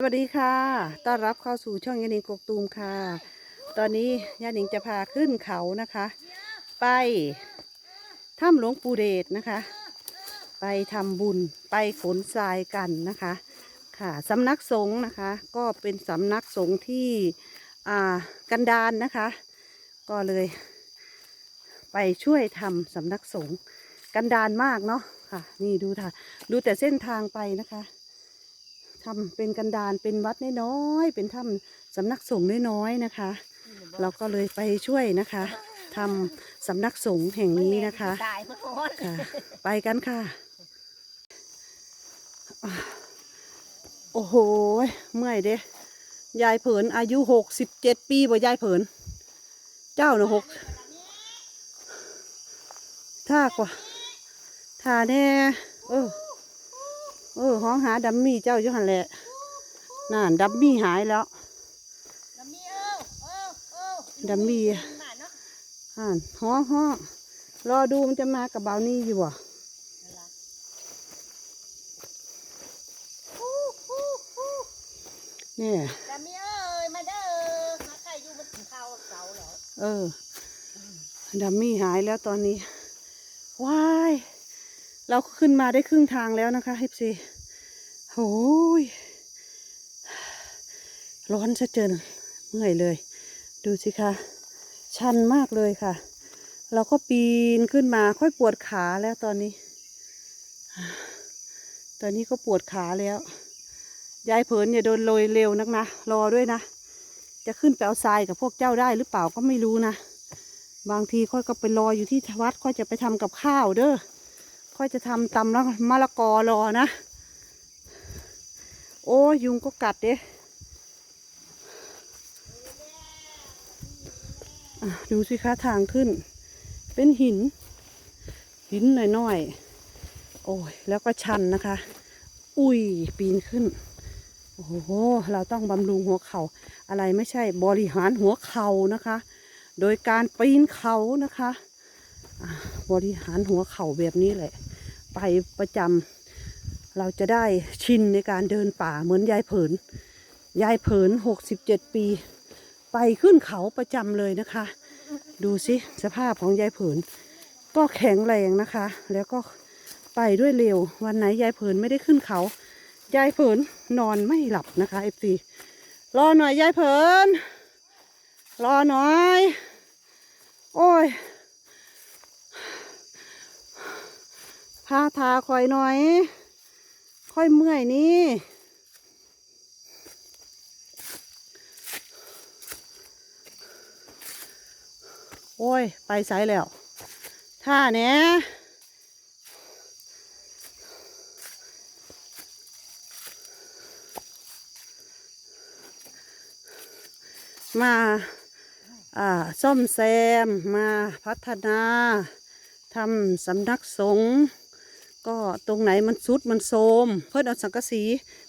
สวัสดีค่ะ ต้อนรับเข้าสู่ช่องยานิงกกตูมค่ะ ตอนนี้ยานิงจะพาขึ้นเขานะคะ ไปถ้ำหลวงปู่เดชนะคะ ไปทำบุญไปขนทรายกันนะคะ ค่ะสำนักสงฆ์นะคะ ก็เป็นสำนักสงฆ์ที่อ่ากันดานนะคะ ก็เลย ไปช่วยทำสำนักสงฆ์กันดารมากเนาะค่ะ นี่ดูค่ะ ดูแต่เส้นทางไปนะคะ ทำเป็นกันดารเป็นวัดน้อยๆเป็นถ้ำสำนักสงฆ์น้อยๆนะคะ เราก็เลยไปช่วยนะคะทำสำนักสงฆ์แห่งนี้นะคะตายเมื่อก่อนค่ะ ไปกันค่ะอ่าโอ้โห เมื่อยเด้ยายเผินอายุหกสิบเจ็ดปีบ่ยายเผิน เจ้าเนอะหกท่ากว่าท่าแน่ เออ เออห้องหาดัมมี่เจ้าอยู่หันแหละนั่นดัมมี่หายแล้วดัมมี่เอ้าเอ้าเอ้าดัมมี่มาเนาะอ่านห้องห้องรอดูมันจะมากับเบานี่อยู่บ่นั่นล่ะฮู้ฮู้ฮู้เนี่ยดัมมี่เอ้ยมาเด้อมาใครอยู่มันถึงข้าวเสาแล้วเออดัมมี่หายแล้วตอนนี้ว้าย เราขึ้นมาได้ครึ่งทางแล้วนะคะฮิปซีโอ้ยร้อนซะเกินเมื่อยเลย ดูสิคะ ชันมากเลยค่ะ เราก็ปีนขึ้นมาค่อยปวดขาแล้วตอนนี้ ตอนนี้ก็ปวดขาแล้ว ยายเผินอย่าโดนโรยเร็วนักนะ รอด้วยนะ จะขึ้นไปเอาทรายกับพวกเจ้าได้หรือเปล่าก็ไม่รู้นะ บางทีค่อยก็ไปรออยู่ที่วัดค่อยจะไปทำกับข้าวเด้อ ค่อยจะทำตำแล้วมะละกอรอนะ โอ้ยุงก็กัดเด้ดูสิคะทางขึ้น เป็นหิน หินหน่อยๆ โอ้ย แล้วก็ชันนะคะ อุ้ย ปีนขึ้น โอ้โห เราต้องบำรุงหัวเขา่าอะไรไม่ใช่บริหารหัวเข่านะคะ โดยการปีนเขานะคะ บริหารหัวเข่าแบบนี้แหละ ไปประจำเราจะได้ชินในการเดินป่าเหมือนยายเผิน ยายเผินหกสิบเจ็ดปี ไปขึ้นเขาประจำเลยนะคะ ดูสิสภาพของยายเผิน ก็แข็งแรงนะคะ แล้วก็ไปด้วยเร็ว วันไหนยายเผินไม่ได้ขึ้นเขา ยายเผินนอนไม่หลับนะคะเอฟซีรอหน่อยยายเผิน รอหน่อย โอ้ย พาทาคอยหน่อย ค่อยเมื่อยนี่โอ้ย ไปไสแล้วท่าเนี้ยมาอ่าซ่อมแซม มาพัฒนาทำสำนักสงฆ์ ก็ตรงไหนมันซุดมันโทมเพิ่นเอาสังกะสี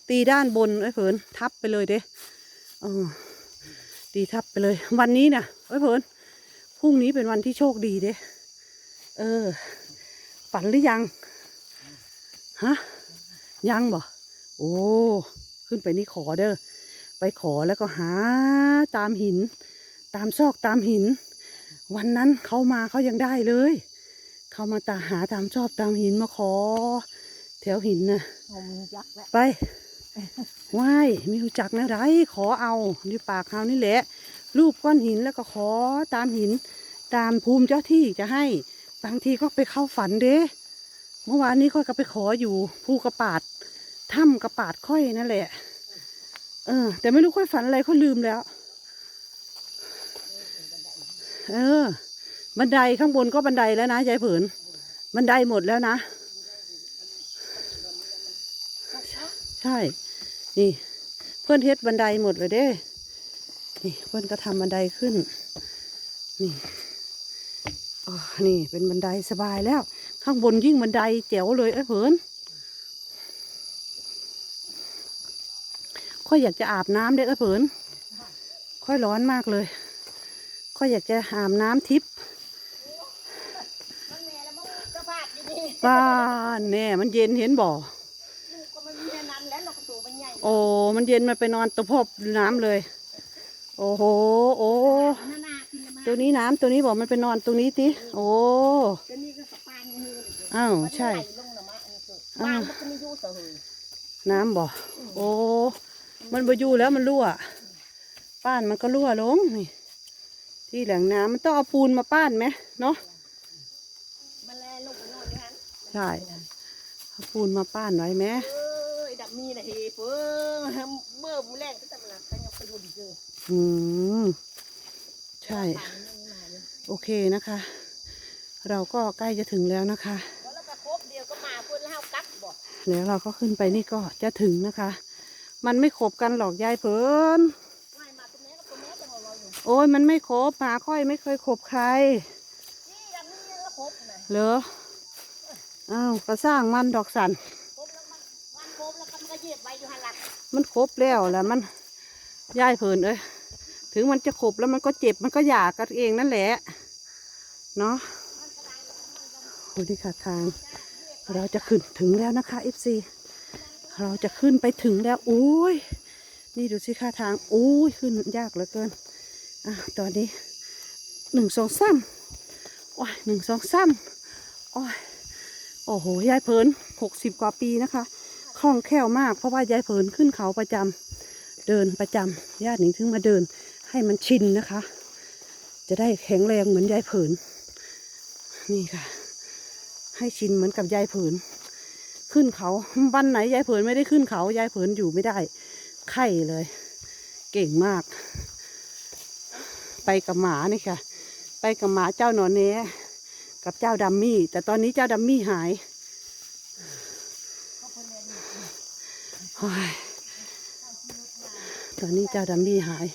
ตีด้านบนไอ้เผินทับไปเลยเด้ออตีทับไปเลย วันนี้น่ะไอ้เผินพรุ่งนี้เป็นวันที่โชคดีเด้เออ ฝันหรือยังฮะยังบ่โอ้ขึ้นไปนี่ขอเด้อไปขอแล้วก็หาตามหิน ตามซอกตามหิน วันนั้นเขามาเขายังได้เลย เขามาตาหาตามชอบตามหินมาขอ แถวหินนะงมยักษ์แล้วไปว่ายไม่รู้จักนะไร ขอเอาอยู่ปากเขานี่แหละ รูปก้อนหินแล้วก็ขอตามหิน ตามภูมิเจ้าที่จะให้บางทีก็ไปเข้าฝันเด้เมื่อวานนี้ค่อยก็ไปขออยู่ภูกระปาดถ้ำกระปาดค่อยนั่นแหละ เออ แต่ไม่รู้ค่อยฝันอะไรค่อยลืมแล้ว เออ บันไดข้างบนก็บันไดแล้วนะยายผินบันไดหมดแล้วนะ ใช่ นี่ เพื่อนเฮ็ดบันไดหมดเลยเด้ นี่เพื่อนก็ทำบันไดขึ้น นี่อ๋อนี่เป็นบันไดสบายแล้ว ข้างบนยิ่งบันไดแจ๋วเลยไอ้เผินค่อยอยากจะอาบน้ำเด้อไอ้เผินค่อยร้อนมากเลย ค่อยอยากจะอาบน้ำทิพย์ มันแม่แล้วมันกระพาดอยู่นี่บ้านแน่มันเย็นเห็นบ่ลูกก็มันมีอันนั้นแล้วเราก็ตัวมันใหญ่โอ้มันเย็นมันไปนอนตะพบน้ำเลย โอ้โหโอ้นานากินมาตัวนี้น้ำตัวนี้บอกมันไปนอนตรงนี้ติโอ้ตัวนี้ก็สปานมือเลยอ้าวใช่ ลงนะมะอันนี้คือบ้านมันก็ไม่ยุ่งเสยน้ำบ่โอ้ มันบ่อยู่แล้วมันรั่ว ป้านมันก็รั่วลงนี่ ที่แหล่งน้ำมันต้องเอาปูนมาป้านไหมเนาะ มันแลลงไปนอนอยู่ฮัน ใช่เอาปูนมาป้านไว้ไหมเอ้ยดับมีนะเฮเปิ้งเมื่อมือแรกก็จะมาละก็ยังไปดูดีเจออืมใช่ป่านยังมาอยู่โอเคนะคะ เราก็ใกล้จะถึงแล้วนะคะ แล้วเราก็ครบเดียวก็มาเพื่อนเล่ากลับบอกแล้วเราก็ขึ้นไปนี่ก็จะถึงนะคะ มันไม่ขบกันหรอกยายเพิ่นว่ายมาตรงนี้ก็ตรงนี้จะรอเราอยู่โอ้ยมันไม่ขบหมาค่อยไม่เคยขบใครนี่ดับมีแล้วครบนะเหรอ อ้าวก็สร้างมันดอกสันมันครบแล้วแล้วแหละมันยายเพิ่นเอ้ยถึงมันจะขบแล้วมันก็เจ็บมันก็หยากกันเองนั่นแหละ เนาะโอ้ดีค่ะทาง เราจะขึ้นถึงแล้วนะคะ FC เราจะขึ้นไปถึงแล้วอุ้ยนี่ดูสิค่ะทางอุ้ยขึ้นยากเหลือเกินอะตอนนี้หนึ่งสองสามโอ้ยหนึ่งสองสามโอ้ย โอ้โหยายเผินหกสิบกว่าปีนะคะคล่องแคล่วมากเพราะว่ายายเผินขึ้นเขาประจำเดินประจำญาติหนิงถึงมาเดินให้มันชินนะคะ จะได้แข็งแรงเหมือนยายเผินนี่ค่ะ ให้ชินเหมือนกับยายเผินขึ้นเขาวันไหนยายเผินไม่ได้ขึ้นเขายายเผินอยู่ไม่ได้ ไข้เลย เก่งมาก ไปกับหมานี่ค่ะ ไปกับหมาเจ้าหนอนเน กับเจ้าดัมมี่ แต่ตอนนี้เจ้าดัมมี่หายตอนนี้เจ้าดัมมี่หาย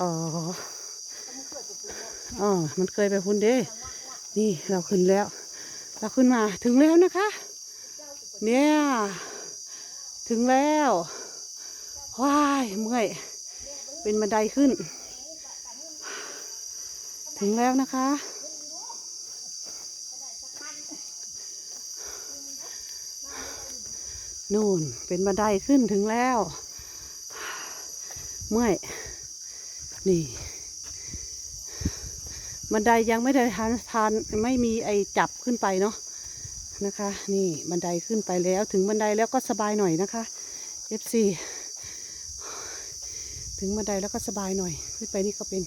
อ๋อมันเกิดตะกุนเนาะอ๋อมันเคยไปพุ่นเด้นี่เราขึ้นแล้ว เราขึ้นมาถึงแล้วนะคะ เนี่ย ถึงแล้วว้ายเมื่อย เป็นบันไดขึ้น ถึงแล้วนะคะ นู่นเป็นบันไดขึ้นถึงแล้ว เมื่อย นี่ บันไดยังไม่ได้ทานทานไม่มีไอจับขึ้นไปเนาะนะคะ นี่บันไดขึ้นไปแล้วถึงบันไดแล้วก็สบายหน่อยนะคะ FC ถึงบันไดแล้วก็สบายหน่อย ขึ้นไปนี่ก็เป็น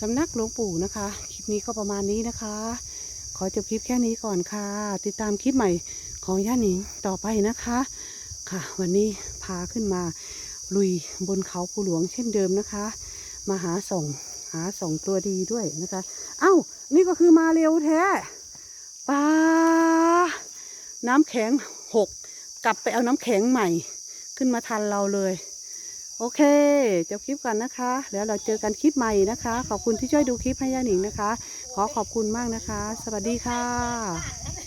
สำนักหลวงปู่นะคะ คลิปนี้ก็ประมาณนี้นะคะ ขอจบคลิปแค่นี้ก่อนค่ะ ติดตามคลิปใหม่ของย่าหนิงต่อไปนะคะ ค่ะ วันนี้พาขึ้นมาลุยบนเขาภูหลวงเช่นเดิมนะคะ มาหาส่องหาสองตัวดีด้วยนะคะเอ้านี่ก็คือมาเร็วแท้ปลาน้ำแข็งหกกลับไปเอาน้ำแข็งใหม่ ขึ้นมาทันเราเลย โอเค จบคลิปก่อนนะคะ แล้วเราเจอกันคลิปใหม่นะคะ ขอบคุณที่ช่วยดูคลิปให้ย่าหนิงนะคะ ขอขอบคุณมากนะคะ สวัสดีค่ะ